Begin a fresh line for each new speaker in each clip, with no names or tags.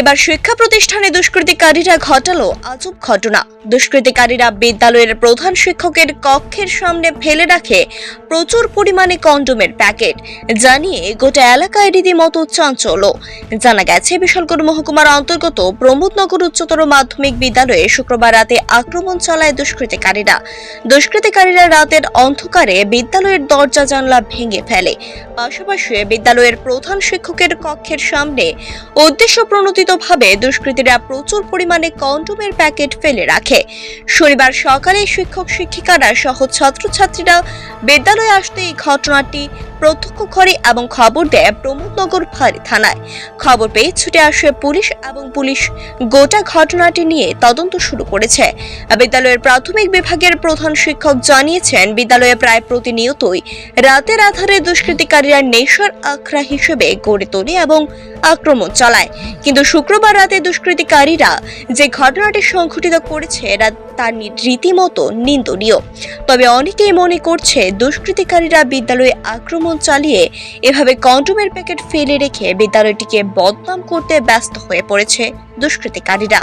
এবার শিক্ষা প্রতিষ্ঠানে দুষ্কৃতিকারীরা ঘটালো আজব ঘটনা। দুষ্কৃতিকারীরা বিদ্যালয়ের প্রধান শিক্ষকের কক্ষের সামনে ফেলে রাখে প্রচুর পরিমাণে কন্ডোমের প্যাকেট, জানিয়ে গোটা এলাকায় রীতিমতো চাঞ্চল্য। জানা গেছে, বিশালগড় মহকুমার অন্তর্গত প্রমোদনগর উচ্চতর মাধ্যমিক বিদ্যালয়ে শুক্রবার রাতে আক্রমণ চালায় দুষ্কৃতিকারীরা। দুষ্কৃতিকারীরা রাতের অন্ধকারে বিদ্যালয়ের দরজা জানলা ভেঙে ফেলে। পাশাপাশি বিদ্যালয়ের প্রধান শিক্ষকের কক্ষের সামনে উদ্দেশ্য প্রণোদিতভাবে দুষ্কৃতীরা প্রচুর পরিমাণে কন্ডোমের প্যাকেট ফেলে রাখে। শনিবার সকালে শিক্ষক শিক্ষিকারা সহ ছাত্রছাত্রীরা বিদ্যালয়ে আসতে এই ঘটনাটি প্রত্যক্ষ করে এবং খবর দেয় প্রমোদনগর ফাঁড়ি থানায়। খবর পেয়ে ছুটে আসে পুলিশ এবং পুলিশ গোটা ঘটনাটি নিয়ে তদন্ত শুরু করেছে। বিদ্যালয়ের প্রাথমিক বিভাগের প্রধান শিক্ষক জানিয়েছেন, বিদ্যালয়ে প্রায় প্রতিনিয়তই রাতের আধারে দুষ্কৃতিকারীরা নেশার আখড়া হিসেবে গড়ে তোলে এবং আক্রমণ চালায়। কিন্তু শুক্রবার রাতে দুষ্কৃতিকারীরা যে ঘটনাটি সংঘটিত করেছে এরা তার রীতিমতো নিন্দনীয়। তবে অনেকেই মনে করছে দুষ্কৃতিকারীরা বিদ্যালয়ে আক্রমণ চালিয়ে এভাবে কন্ডোমের প্যাকেট ফেলে রেখে বিদ্যালয়টিকে বদনাম করতে ব্যস্ত হয়ে পড়েছে দুষ্কৃতিকারীরা।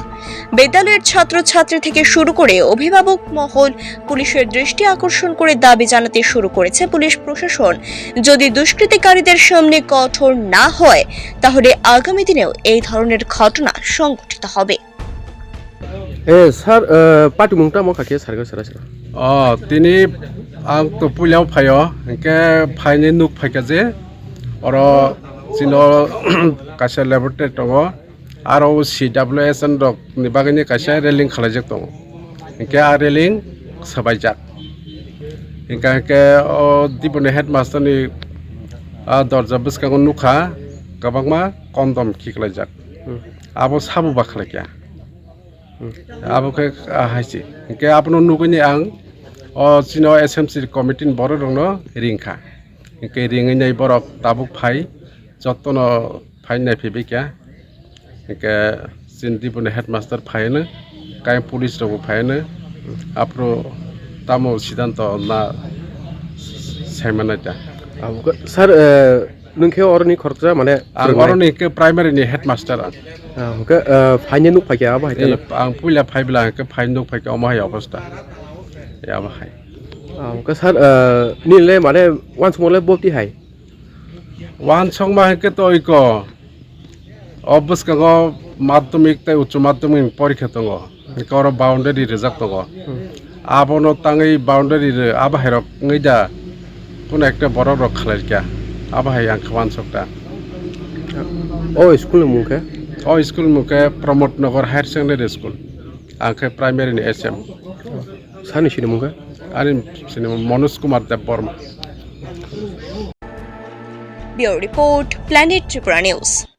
বিদ্যালয়ের ছাত্রছাত্রী থেকে শুরু করে অভিভাবক মহল পুলিশের দৃষ্টি আকর্ষণ করে দাবি জানাতে শুরু করেছে পুলিশ প্রশাসন। যদি দুষ্কৃতিকারীদের সামনে কঠোর না হয়, তাহলে আগামী দিনেও এই ধরনের ঘটনা সংঘটিত হবে।
ए सार पार्टी मुंटा म खाके सारगा सारा सारा
अ दिनै आं तो पुलियाव फायो इनके फायनि नुक फायखा जे अर जिन कासे लेबरेटरि दङ आरो सि डाब्लिउ एस एन डक नि बागैनि कासे रेलिं खालायजाक दङ इनके आ रेलिं साबायजाक इनका इनके अ दिबुनि हेडमास्टारनि आ दरजा बिस्काङाव नुखा गोबांमा कन्डम खिख्लायजाक आबो আবকে হাইছি। কে আপনো নুগনি আং অ, চিন এস এম সি কমিটিন বড় রং রিংখা। কে রিঙে নাই বরফ তাবুক ফাই যত্ন ফাই নাই ফেবে কে কে চিন দিবনে হেডমাস্টার ফাইনো কাই পুলিশ রব ফাইনো। আপনো তামো সিদ্ধান্ত না
সাইমানাইটা স্যার नोंखे अरनि खर्चा माने
आं अरनि प्राइमारिनि हेडमास्टारा
ओके फाइने नुक फाइया बाहाय
आं पुला फाइब्ला के फाइन नुक फाइका अमाहाय अबस्था या
बाहाय ओके सार निले माने वान समले बबति हाय
वान सं मा हेके तो इको अबस का गो माध्यमिक ते उच्च माध्यमिक परीक्षा तंग कर बाउंडारी रिजाक तंग আবনো তাঙ্গি বাউন্ডারি আবাহেরক ইদা কোন একটা বড় রক্ষালের কিয়া abah yang kawan sokta.
Oh school muka?
Oh school muka promote nagor higher secondary school. Angke primary ni SM.
Sani sini muka?
Ani sini Manoj Kumar Dev
Burma. Bureau report Planet Tripura News.